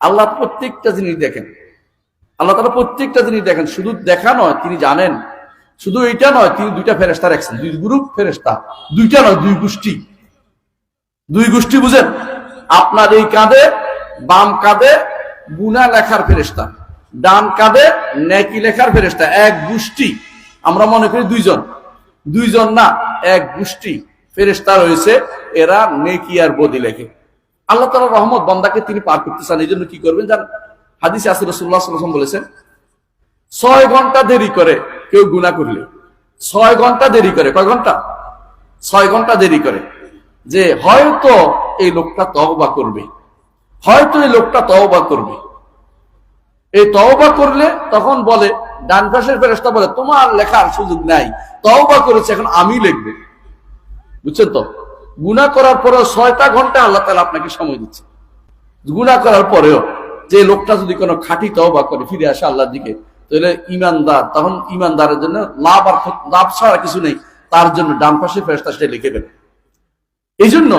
আল্লাহ প্রত্যেকটা জিনিস দেখেন। আল্লাহ তালা প্রত্যেকটা জিনিস দেখেন। শুধু দেখা নয়, তিনি জানেন। শুধু এটা নয়, তিনি দুইটা ফেরেস্তা রাখছেন। দুই গ্রুপ ফেরেস্তা দুইটা নয়, দুই গোষ্ঠী। দুই গোষ্ঠী বুঝেন? আপনার এই কাঁধে, বাম কাঁধে গুনা লেখার ফেরেস্তা ডান কাঁধে নেকি লেখার ফেরেস্তা এক গোষ্ঠী। আমরা মনে করি দুইজন। দুইজন না, এক গোষ্ঠী। ফেরেস্তা রয়েছে, এরা নেকি আর বদি লেখে। আল্লাহ তালা রহমত বন্দাকে তিনি পার করতে চান। এই জন্য কি করবেন? জান হাদিসে আসির বলেছেন, ছয় ঘণ্টা দেরি করে কেউ গুণা করলে, ছয় ঘণ্টা দেরি করে, কয় ঘণ্টা? ছয় ঘণ্টা দেরি করে। যে হয়তো এই লোকটা তওবা করবে, হয়তো এই লোকটা তওবা করবে। এই তওবা করলে তখন বলে, ডান পাশের ফেরেস্তা বলে, তোমার লেখার সুযোগ নাই, তওবা করেছে, এখন আমি লিখব। বুঝছেন তো? গুণা করার পরেও ছয়টা ঘণ্টা আল্লাহ তালা আপনাকে সময় দিচ্ছে। গুণা করার পরেও যে লোকটা যদি কোনো খাঁটি তওবা করে, ফিরে আসে আল্লাহর দিকে, তাহলে ইমানদার তখন ইমানদারের জন্য লাভ আর লাভ ছাড়া কিছু নেই। তার জন্য ডান পাশে ফেরেস্তা সেটা লিখে দেবে এই জন্য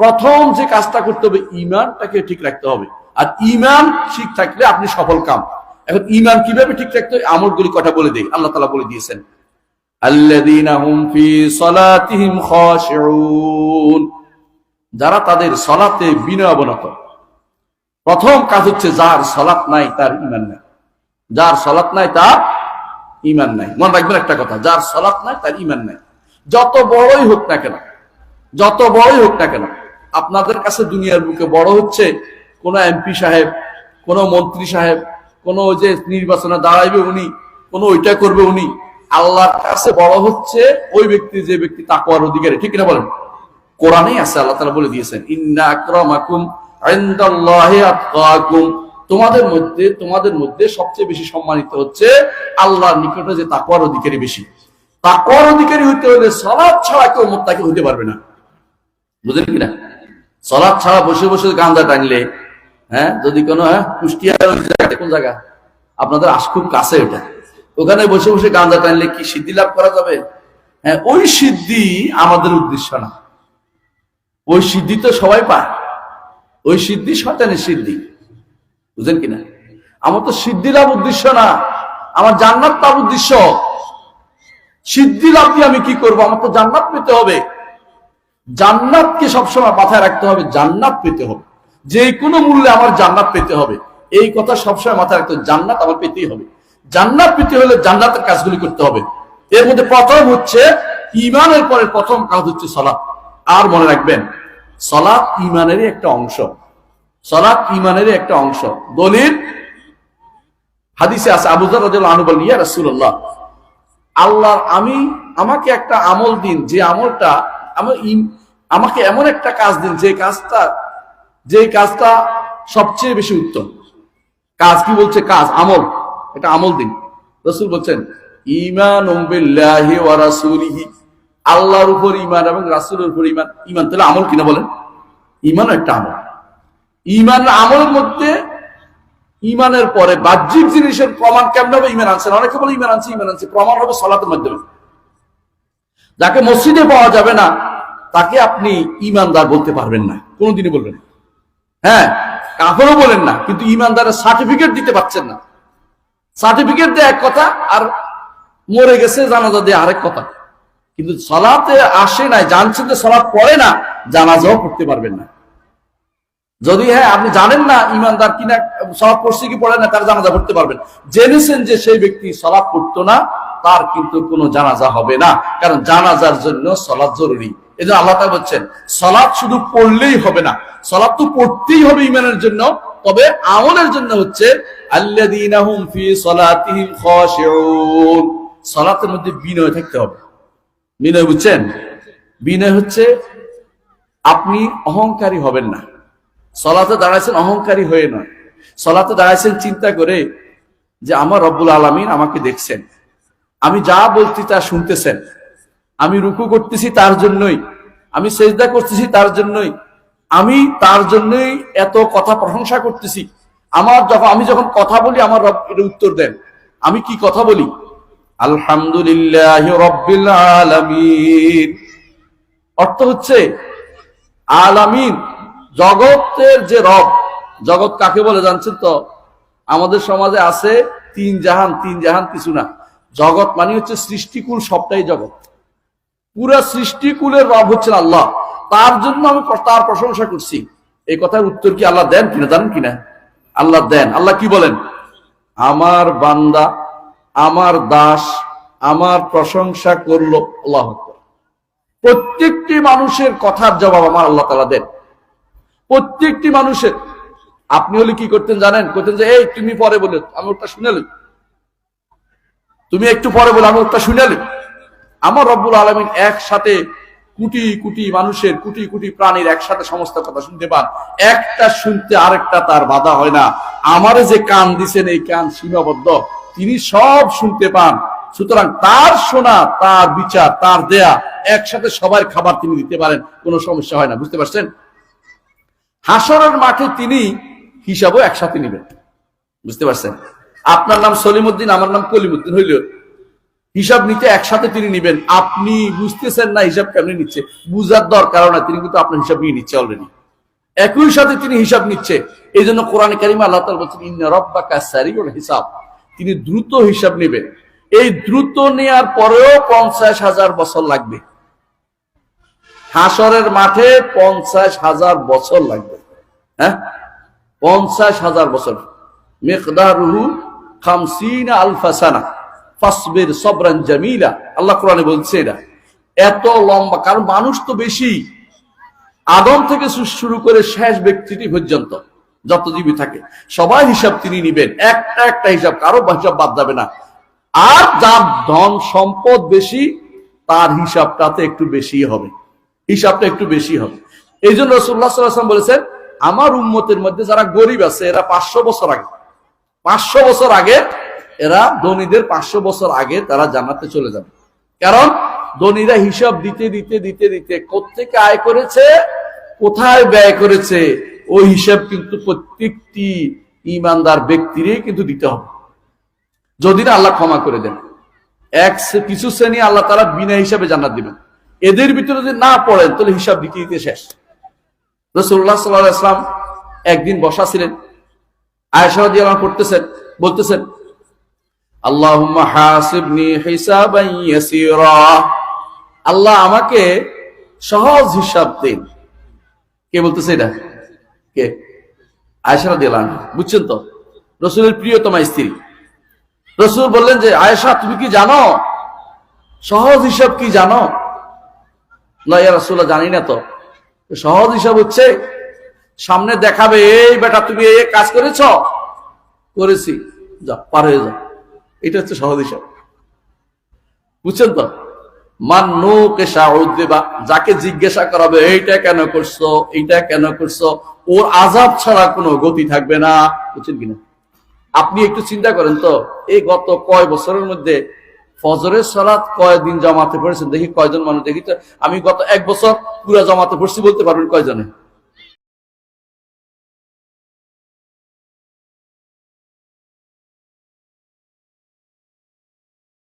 প্রথম যে কাজটা করতে হবে ইমানটাকে ঠিক রাখতে হবে। আর ইমান ঠিক থাকলে আপনি সফল কাম। এখন ইমান কীভাবে ঠিক রাখতে হবে আমলগুলি কথা বলে দেই? আল্লাহ তালা বলে দিয়েছেন। যারা তাদের সলাতে বিনয় অবনত। প্রথম কাজ হচ্ছে যার সলাত নাই, তার ইমান নাই। যার সলাত নাই, তার ইমান নাই। মনে রাখবেন একটা কথা, যার সলাত নাই, তার ইমান নাই। যত বড়ই হোক না কেন, যত বড়ই হোক না কেন, আপনাদের কাছে দুনিয়ার বুকে বড় হচ্ছে কোন এমপি সাহেব, কোন মন্ত্রী সাহেব, কোন যে নির্বাচনে দাঁড়াইবে উনি, কোন ওইটা করবে উনি আল্লাহর কাছে বড় হচ্ছে, ওই ব্যক্তি যে ব্যক্তি তাকওয়ার অধিকারী, ঠিক কিনা বলেন? কোরআনেই আছে, আল্লাহ তাআলা বলে দিয়েছেন, ইন্না আকরামাকুম তোমাদের মধ্যে তোমাদের মধ্যে সবচেয়ে বেশি সম্মানিত হচ্ছে আল্লাহর নিকটে যে তাকওয়ার অধিকারী বেশি। তাকওয়ার অধিকারী হতে হলে সালাত ছাড়া কেউ মোত্তাকি হতে পারবে না। বুঝলেন কিনা? সলাদ ছাড়া বসে বসে গান্দা টানলে হ্যাঁ যদি কোনো হ্যাঁ কুষ্টিয়ার কোন জায়গা? আপনাদের আশ খুব কাছে ওটা। ওখানে বসে বসে গাঁজা টানলে কি সিদ্ধি লাভ করা যাবে? হ্যাঁ ওই সিদ্ধি আমাদের উদ্দেশ্য না। ওই সিদ্ধি তো সবাই পায়। ওই সিদ্ধি শয়তানের সিদ্ধি। বুঝলেন কিনা? আমার তো সিদ্ধি লাভ উদ্দেশ্য না। আমার জান্নাত লাভ উদ্দেশ্য। সিদ্ধি লাভ দিয়ে আমি কি করব? আমার তো জান্নাত পেতে হবে। জান্নাতকে সবসময় মাথায় রাখতে হবে, জান্নাত পেতে হবে। যে কোনো মূল্যে আমার জান্নাত পেতে হবে। এই কথা সবসময় মাথায় রাখতে হবে, জান্নাত আমার পেতেই হবে। জান্নাত পেতে হলে জান্নাতের কাজগুলি করতে হবে। এর মধ্যে প্রথম হচ্ছে ইমানের পরে প্রথম কাজ হচ্ছে সলাৎ। আর মনে রাখবেন, সলাৎ ইমানেরই একটা অংশ। সলাৎ ইমানেরই একটা অংশ। দলিল, হাদিসে আছে আবুজার ইয়া রাসূলুল্লাহ আল্লাহ আমি, আমাকে একটা আমল দিন, যে আমলটা আমার আমাকে এমন একটা কাজ দিন, যে কাজটা যে কাজটা সবচেয়ে বেশি উত্তম। কাজ কি বলছে? কাজ, আমল। এটা আমল দিন। রসুল বলছেন ইমান আল্লাহর উপর ইমান এবং রাসূলের উপর ইমান ইমান তাহলে আমল কিনা বলেন? ইমান একটা আমল। ইমান আমলের মধ্যে ইমানের পরে বাহ্যিক জিনিসের প্রমাণ কেমন হবে? ইমান আনছেন। অনেকে বলে ইমান আনছে ইমান আনছে। প্রমাণ হবে সলাতের মাধ্যমে। যাকে মসজিদে পাওয়া যাবে না, তাকে আপনি ইমানদার বলতে পারবেন না। কোনোদিনই বলবেন হ্যাঁ কাফেরও বলেন না, কিন্তু ইমানদারের সার্টিফিকেট দিতে পারছেন না। সার্টিফিকেট দেয় এক কথা, আর মরে গেছে জানাজা দিয়ে আরেক কথা। কিন্তু সলাতে আসে নাই, জানছেন যে সলাৎ পড়ে না, জানাজাও পড়তে পারবেন না। যদি হ্যাঁ আপনি জানেন না ইমানদার কিনা সলাপ পড়ছে কি পড়ে না, তার জানাজা পড়তে পারবেন। জেনেছেন যে সেই ব্যক্তি সলাপ পড়তো না, তার কিন্তু কোনো জানাজা হবে না। কারণ জানাজার জন্য সলাৎ জরুরি। এই জন্য আল্লাহ বলছেন, সলাৎ শুধু পড়লেই হবে না। সলাৎ তো পড়তেই হবে ইমানের জন্য, তবে আমলের জন্য হচ্ছে আল্লাযীনা হুম ফি সলাতিহিম খাশিউন। সলাতের মধ্যে বিনয় থাকতে হবে। বিনয় বুঝছেন? বিনয় হচ্ছে আপনি অহংকারী হবেন না। সলাতে দাঁড়াইছেন অহংকারী হয়ে নয়। সলাতে দাঁড়াইছেন চিন্তা করে যে আমার রব্বুল আলমিন আমাকে দেখছেন। আমি যা বলছি তা শুনতেছেন। আমি রুকু করতেছি তার জন্যই। আমি সেজদা করতেছি তার জন্যই। আমি তার জন্যই এত কথা প্রশংসা করতেছি। আমার যখন, আমি যখন কথা বলি, আমার রব এটা উত্তর দেন। আমি কি কথা বলি? আলহামদুলিল্লাহ রব্বিল আলামিন। অর্থ হচ্ছে, আলামিন, জগতের যে রব, জগৎ কাকে বলে জানছেন তো? আমাদের সমাজে আছে তিন জাহান তিন জাহান কিছু না। জগৎ মানে হচ্ছে সৃষ্টিকুল সবটাই জগৎ। পুরা সৃষ্টিকুলের রব হচ্ছেন আল্লাহ। তার জন্য আমি তার প্রশংসা করছি। এই কথার উত্তর কি আল্লাহ দেন কিনা, জানেন কিনা? আল্লাহ দেন। আল্লাহ কি বলেন? আমার বান্দা, আমার দাস, আমার প্রশংসা করল আল্লাহ প্রত্যেকটি মানুষের কথার জবাব আমার আল্লাহ তালা দেন। প্রত্যেকটি মানুষের। আপনি হলে কি করতেন জানেন? করতেন যে, এই, তুমি পরে বলে আমি ওটা শুনেলি তুমি একটু পরে বলে আমি ওটা শুনেলি আমার রব্বুল আলমিন একসাথে কোটি কোটি মানুষের, কোটি কোটি প্রাণীর একসাথে সমস্ত কথা শুনতে পান। একটা শুনতে আরেকটা তার বাধা হয় না। আমারে যে কান দিছেন, এই কান সীমাবদ্ধ। তিনি সব শুনতে পান। সুতরাং তার শোনা, তার বিচার, তার দেয়া, একসাথে সবার খাবার তিনি দিতে পারেন, কোনো সমস্যা হয় না। বুঝতে পারছেন? হাসরের মাঠে তিনি হিসাবও একসাথে নেবেন। বুঝতে পারছেন? আপনার নাম সলিমুদ্দিন, আমার নাম কলিমুদ্দিন হইল। হিসাব নিতে একসাথে তিনি নিবেন। আপনি বুঝতেছেন না হিসাব কেমনি নিচ্ছে। বুঝার দরকার না তিনি কিন্তু আপনার হিসাব নিয়ে নিচ্ছে অলরেডি একই সাথে তিনি হিসাব নিচ্ছে। এই জন্য কোরআন কারিমা আল্লাহ তাআলা বলছেন হিসাব। তিনি দ্রুত হিসাব নেবেন। এই দ্রুত নেয়ার পরেও পঞ্চাশ হাজার বছর লাগবে। হাসরের মাঠে পঞ্চাশ হাজার বছর লাগবে। হ্যাঁ? পঞ্চাশ হাজার বছর। মেকদারুহু খামসিনা আলফাসানা ফাসবির সবরান জামিলা। আল্লাহ কোরআনে বলছে এটা। এত লম্বা, কারণ মানুষ তো বেশি। আদম থেকে শুরু করে শেষ ব্যক্তিটি পর্যন্ত যত জীবী থাকে। সবাই হিসাব তিনি নিবেন। একটা একটা হিসাব, কারও হিসাব বাদ যাবে না। আর যার ধন সম্পদ বেশি, তার হিসাবটাতে একটু বেশি হবে। হিসাবটা একটু বেশি হবে। এই জন্য বলেছেন, আমার উম্মতের মধ্যে যারা গরিব আছে, এরা পাঁচশো বছর আগে, পাঁচশো বছর আগে এরা ধনীদের পাঁচশো বছর আগে তারা জান্নাতে চলে যাবে। কারণ ধনীরা হিসাব দিতে দিতে দিতে দিতে কোথেকে আয় করেছে? কোথায় ব্যয় করেছে? ওই হিসাব কিন্তু প্রত্যেকটি ইমানদার ব্যক্তিরই কিন্তু দিতে হবে। যদি না আল্লাহ ক্ষমা করে দেন। এক কিছু শ্রেণি আল্লাহ তারা বিনা হিসাবে জান্নাত দিবেন। এদের ভিতরে যদি না পড়েন, তাহলে হিসাব দিতে দিতে শেষ। রসুল্লাহ সাল্লাহ ইসলাম একদিন বসা ছিলেন। আয়সা দিয়ে আমার পড়তেছেন, বলতেছেন হাসিবনি আল্লাহ আমাকে সহজ হিসাব দিন। কে বলতেছে এটা? কে? আয়েশা দিলাম বুঝছেন তো? রসুলের প্রিয়তমা স্ত্রী। রসুল বললেন যে, আয়েশা, তুমি কি জানো? সহজ হিসাব কি জানো? না জানি না তো। সহজ হিসাব হচ্ছে, সামনে দেখাবে, এই বেটা, তুমি এই কাজ করেছ? করেছি। যা, পার হয়ে যাও এটা হচ্ছে সহজ হিসাব। বুঝছেন তো? যাকে জিজ্ঞাসা করাবে এইটা কেন করছ? এইটা কেন করছ? ওর আজাব ছাড়া কোনো গতি থাকবে না। বুঝছেন কিনা? আপনি একটু চিন্তা করেন তো এই গত কয় বছরের মধ্যে ফজরের সালাত কয়দিন জমাতে পড়েছেন? দেখি কয়জন মানুষ দেখি তো, আমি গত এক বছর পুরা জমাতে পড়ছি বলতে পারবেন কয়জনে?